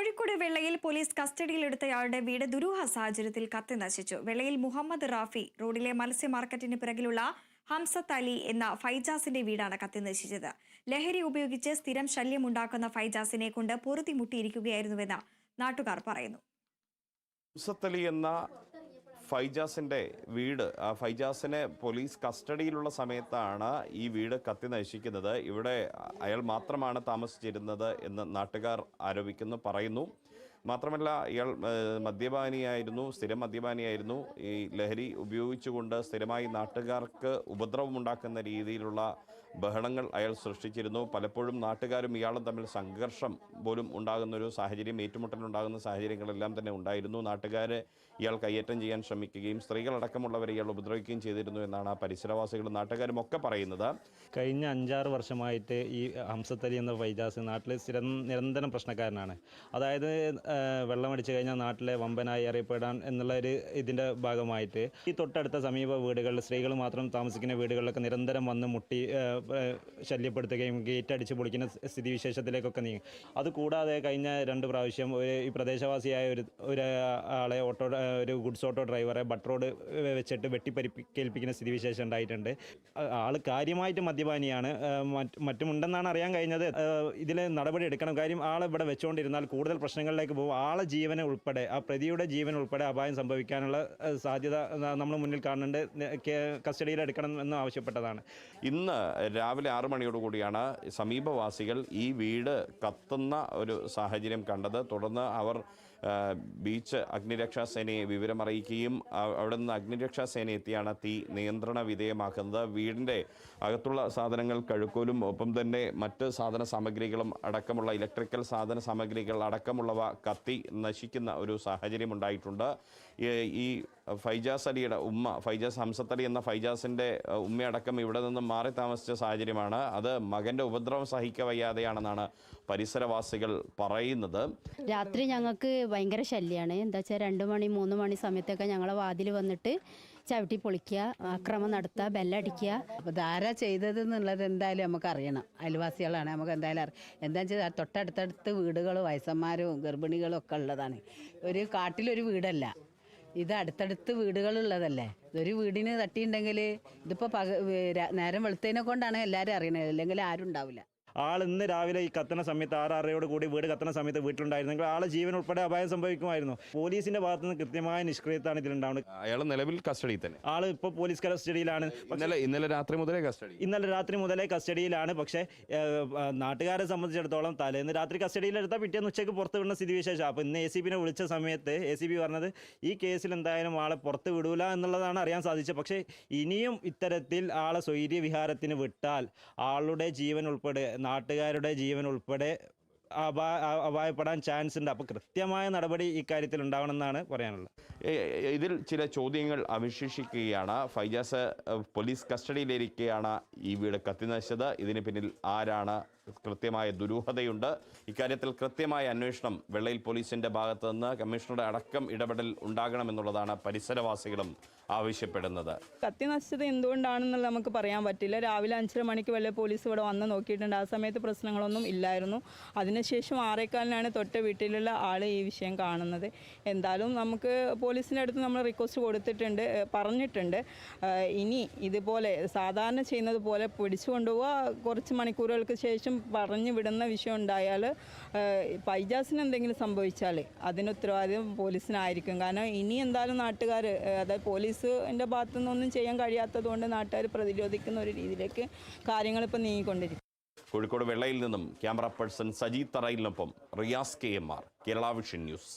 കോഴിക്കോട് വെള്ളയിൽ police കസ്റ്റഡിയിലെടുത്തയാളുടെ വീട് ദുരൂഹ സാഹചര്യത്തിൽ കത്തി നശിച്ചു. വെള്ളയിൽ മുഹമ്മദ് റാഫി റോഡിലെ മത്സ്യ മാർക്കറ്റിന് പിറകിലുള്ള ഹംസത്ത് അലി എന്ന ഫൈജാസിന്റെ വീടാണ് കത്തി നശിച്ചത്. ലഹരി ഉപയോഗിച്ച് സ്ഥിരം ശല്യമുണ്ടാക്കുന്ന ഫൈജാസിനെ കൊണ്ട് പൊറുതിമുട്ടിയിരിക്കുകയായിരുന്നുവെന്ന് നാട്ടുകാർ പറയുന്നു. ഹംസത്തലി എന്ന ഫൈജാസിന്റെ വീട് ഫൈജാസിനെ പോലീസ് കസ്റ്റഡിയിലുള്ള സമയത്താണ് ഈ വീട് കത്തി നശിക്കുന്നത്. ഇവിടെ അയാൾ മാത്രമാണ് താമസിച്ചിരുന്നത് എന്ന് നാട്ടുകാർ ആരോപിക്കുന്നു പറയുന്നു. മാത്രമല്ല ഇയാൾ മദ്യപാനിയായിരുന്നു സ്ഥിരം മദ്യപാനിയായിരുന്നു. ഈ ലഹരി ഉപയോഗിച്ചുകൊണ്ട് സ്ഥിരമായി നാട്ടുകാർക്ക് ഉപദ്രവമുണ്ടാക്കുന്ന രീതിയിലുള്ള ബഹളങ്ങൾ അയാൾ സൃഷ്ടിച്ചിരുന്നു. പലപ്പോഴും നാട്ടുകാരും ഇയാളും തമ്മിൽ സംഘർഷം പോലും ഉണ്ടാകുന്ന ഒരു സാഹചര്യം ഏറ്റുമുട്ടലുണ്ടാകുന്ന സാഹചര്യങ്ങളെല്ലാം തന്നെ ഉണ്ടായിരുന്നു. നാട്ടുകാരെ ഇയാൾ കയ്യേറ്റം ചെയ്യാൻ ശ്രമിക്കുകയും സ്ത്രീകളടക്കമുള്ളവരെ ഇയാൾ ഉപദ്രവിക്കുകയും ചെയ്തിരുന്നു എന്നാണ് ആ പരിസരവാസികളും നാട്ടുകാരും ഒക്കെ പറയുന്നത്. കഴിഞ്ഞ അഞ്ചാറ് വർഷമായിട്ട് ഈ ഹംസത്തലി എന്ന ഫൈജാസ് നാട്ടിൽ സ്ഥിരം നിരന്തരം പ്രശ്നക്കാരനാണ്. അതായത് വെള്ളമടിച്ചു കഴിഞ്ഞാൽ നാട്ടിലെ വമ്പനായി അറിയപ്പെടാൻ എന്നുള്ള ഒരു ഇതിന്റെ ഭാഗമായിട്ട്. ഈ തൊട്ടടുത്ത സമീപ വീടുകളിൽ സ്ത്രീകൾ മാത്രം താമസിക്കുന്ന വീടുകളിലൊക്കെ നിരന്തരം വന്ന് മുട്ടി ശല്യപ്പെടുത്തുകയും ഗേറ്റ് അടിച്ച് പൊളിക്കുന്ന സ്ഥിതിവിശേഷത്തിലേക്കൊക്കെ നീങ്ങി. അതുകൂടാതെ കഴിഞ്ഞ രണ്ട് പ്രാവശ്യം ഒരു ഈ പ്രദേശവാസിയായ ഒരു ഒരു ആളെ ഓട്ടോ ഒരു ഗുഡ്സ് ഓട്ടോ ഡ്രൈവറെ ബട്ട് റോഡ് വെച്ചിട്ട് വെട്ടിപ്പരിക്കേൽപ്പിക്കുന്ന സ്ഥിതിവിശേഷം ഉണ്ടായിട്ടുണ്ട്. ആൾ കാര്യമായിട്ട് മദ്യപാനിയാണ്. മറ്റുമുണ്ടെന്നാണ് അറിയാൻ കഴിഞ്ഞത്. ഇതിൽ നടപടി എടുക്കണം. കാര്യം ആളെ ഇവിടെ വെച്ചുകൊണ്ടിരുന്നാൽ കൂടുതൽ പ്രശ്നങ്ങളിലേക്ക് പോകും ആളെ ജീവനെ ഉൾപ്പെടെ ആ പ്രതിയുടെ ജീവൻ ഉൾപ്പെടെ അപായം സംഭവിക്കാനുള്ള സാധ്യത നമ്മൾ മുന്നിൽ കാണുന്നുണ്ട് കസ്റ്റഡിയിൽ എടുക്കണം എന്ന് ആവശ്യപ്പെട്ടതാണ്. ഇന്ന് രാവിലെ ആറു മണിയോടുകൂടിയാണ് സമീപവാസികൾ ഈ വീട് കത്തുന്ന ഒരു സാഹചര്യം കണ്ടത്. തുടർന്ന് അവർ ബീച്ച് അഗ്നിരക്ഷാ സേനയെ വിവരമറിയിക്കുകയും അവിടെ നിന്ന് അഗ്നിരക്ഷാ സേന എത്തിയാണ് തീ നിയന്ത്രണ വിധേയമാക്കുന്നത്. വീടിന്റെ അകത്തുള്ള സാധനങ്ങൾ കഴുക്കോലും ഒപ്പം തന്നെ മറ്റ് സാധന സാമഗ്രികളും അടക്കമുള്ള ഇലക്ട്രിക്കൽ സാധന സാമഗ്രികൾ അടക്കമുള്ളവ കത്തി നശിക്കുന്ന ഒരു സാഹചര്യം ഉണ്ടായിട്ടുണ്ട് ഈ- ഫൈജാസ് അലിയുടെ ഉമ്മ ഫൈജാസ് ഹംസത്തലി എന്ന ഫൈജാസിന്റെ ഉമ്മയടക്കം ഇവിടെ നിന്നും മാറി താമസിച്ച സാഹചര്യമാണ്. അത് മകന്റെ ഉപദ്രവം സഹിക്കവയ്യാതെയാണെന്നാണ് പരിസരവാസികൾ പറയുന്നത്. രാത്രി ഞങ്ങൾക്ക് ഭയങ്കര ശല്യമാണ് എന്താ വെച്ചാൽ രണ്ട് മണി മൂന്ന് മണി സമയത്തൊക്കെ ഞങ്ങളെ വാതിൽ വന്നിട്ട് ചവിട്ടി പൊളിക്കുക ആക്രമം നടത്തുക ബെല്ലടിക്കുക. അപ്പോൾ ധാരാ ചെയ്തത് എന്നുള്ളത് എന്തായാലും നമുക്ക് അറിയണം അയൽവാസികളാണ് നമുക്ക് എന്തായാലും അറിയാം എന്താ വെച്ചാൽ തൊട്ടടുത്തടുത്ത് വീടുകൾ വയസ്സന്മാരും ഗർഭിണികളും ഒക്കെ ഉള്ളതാണ്. ഒരു കാട്ടിലൊരു വീടല്ല. ഇത് അടുത്തടുത്ത് വീടുകളുള്ളതല്ലേ. ഇതൊരു വീടിന് തട്ടിയിട്ടുണ്ടെങ്കിൽ ഇതിപ്പോൾ പക നേരം വെളുത്തതിനെ കൊണ്ടാണ് എല്ലാവരും അറിയണത്. അല്ലെങ്കിൽ ആരും ഉണ്ടാവില്ല. ആൾ ഇന്ന് രാവിലെ ഈ കത്തുന്ന സമയത്ത് ആറാറയോട് കൂടി വീട് കത്തുന്ന സമയത്ത് വീട്ടിലുണ്ടായിരുന്നെങ്കിൽ ആളെ ജീവൻ ഉൾപ്പെടെ അപായം സംഭവിക്കുമായിരുന്നു. പോലീസിന്റെ ഭാഗത്ത് നിന്ന് കൃത്യമായ നിഷ്ക്രിയത്താണ് ഇതിലുണ്ടാവുന്നത്. അയാൾ നിലവിൽ കസ്റ്റഡിയിൽ തന്നെ. ആൾ ഇപ്പോൾ പോലീസ് കസ്റ്റഡിയിലാണ്. ഇന്നലെ ഇന്നലെ രാത്രി മുതലേ കസ്റ്റഡി. ഇന്നലെ രാത്രി മുതലേ കസ്റ്റഡിയിലാണ്. പക്ഷേ നാട്ടുകാരെ സംബന്ധിച്ചിടത്തോളം തലേന്ന് രാത്രി കസ്റ്റഡിയിലെടുത്താൽ പിറ്റേന്ന് ഉച്ചയ്ക്ക് പുറത്ത് വിടുന്ന സ്ഥിതിവിശേഷം. അപ്പോൾ ഇന്ന് എ സി പിന്നെ വിളിച്ച സമയത്ത് എ സി പി പറഞ്ഞത് ഈ കേസിൽ എന്തായാലും ആളെ പുറത്ത് വിടൂല എന്നുള്ളതാണ് അറിയാൻ സാധിച്ചത്. പക്ഷേ ഇനിയും ഇത്തരത്തിൽ ആളെ സ്വൈര്യ വിഹാരത്തിന് വിട്ടാൽ ആളുടെ ജീവൻ ഉൾപ്പെടെ നാട്ടുകാരുടെ ജീവൻ ഉൾപ്പെടെ അപാ അപായപ്പെടാൻ ചാൻസ് ഉണ്ട്. അപ്പോൾ കൃത്യമായ നടപടി ഇക്കാര്യത്തിൽ ഉണ്ടാവണമെന്നാണ് പറയാനുള്ളത്. ഇതിൽ ചില ചോദ്യങ്ങൾ അവശേഷിക്കുകയാണ്. ഫൈജാസ് പോലീസ് കസ്റ്റഡിയിലിരിക്കെയാണ് ഈ വീട് കത്തിനശിച്ചത്. ഇതിന് പിന്നിൽ ആരാണ് കൃത്യമായ ദുരൂഹതയുണ്ട്. ഇക്കാര്യത്തിൽ കൃത്യമായ അന്വേഷണം വെള്ളയിൽ പോലീസിന്റെ ഭാഗത്തു നിന്ന് കമ്മീഷണറുടെ അടക്കം ഇടപെടൽ ഉണ്ടാകണമെന്നുള്ളതാണ് പരിസരവാസികളും ആവശ്യപ്പെടുന്നത്. കത്തി നശിച്ചത് എന്തുകൊണ്ടാണെന്നുള്ളത് നമുക്ക് പറയാൻ പറ്റില്ല. രാവിലെ അഞ്ചര മണിക്ക് വല്ല പോലീസ് ഇവിടെ വന്ന് നോക്കിയിട്ടുണ്ട്. ആ സമയത്ത് പ്രശ്നങ്ങളൊന്നും ഇല്ലായിരുന്നു. അതിനുശേഷം ആറേക്കാലിനാണ് തൊട്ട വീട്ടിലുള്ള ആൾ ഈ വിഷയം കാണുന്നത്. എന്തായാലും നമുക്ക് പോലീസിന്റെ അടുത്ത് നമ്മൾ റിക്വസ്റ്റ് കൊടുത്തിട്ടുണ്ട് പറഞ്ഞിട്ടുണ്ട്. ഇനി ഇതുപോലെ സാധാരണ ചെയ്യുന്നത് പോലെ പിടിച്ചു കൊണ്ടുപോവുക. കുറച്ച് മണിക്കൂറുകൾക്ക് ശേഷം പറഞ്ഞു വിടുന്ന വിഷയം ഉണ്ടായാൽ പൈജാസിന് എന്തെങ്കിലും സംഭവിച്ചാൽ അതിന് ഉത്തരവാദിത്വം പോലീസിനായിരിക്കും. കാരണം ഇനി എന്തായാലും നാട്ടുകാർ അതായത് പോലീസിന്റെ ഭാഗത്തു നിന്നൊന്നും ചെയ്യാൻ കഴിയാത്തത് കൊണ്ട് നാട്ടുകാർ പ്രതിരോധിക്കുന്ന ഒരു രീതിയിലേക്ക് കാര്യങ്ങൾ ഇപ്പോൾ നീങ്ങിക്കൊണ്ടിരിക്കും. കോഴിക്കോട് വെള്ളയിൽ നിന്നും camera person Saji തറയിലിനൊപ്പം Riyas K M R Kerala vision news.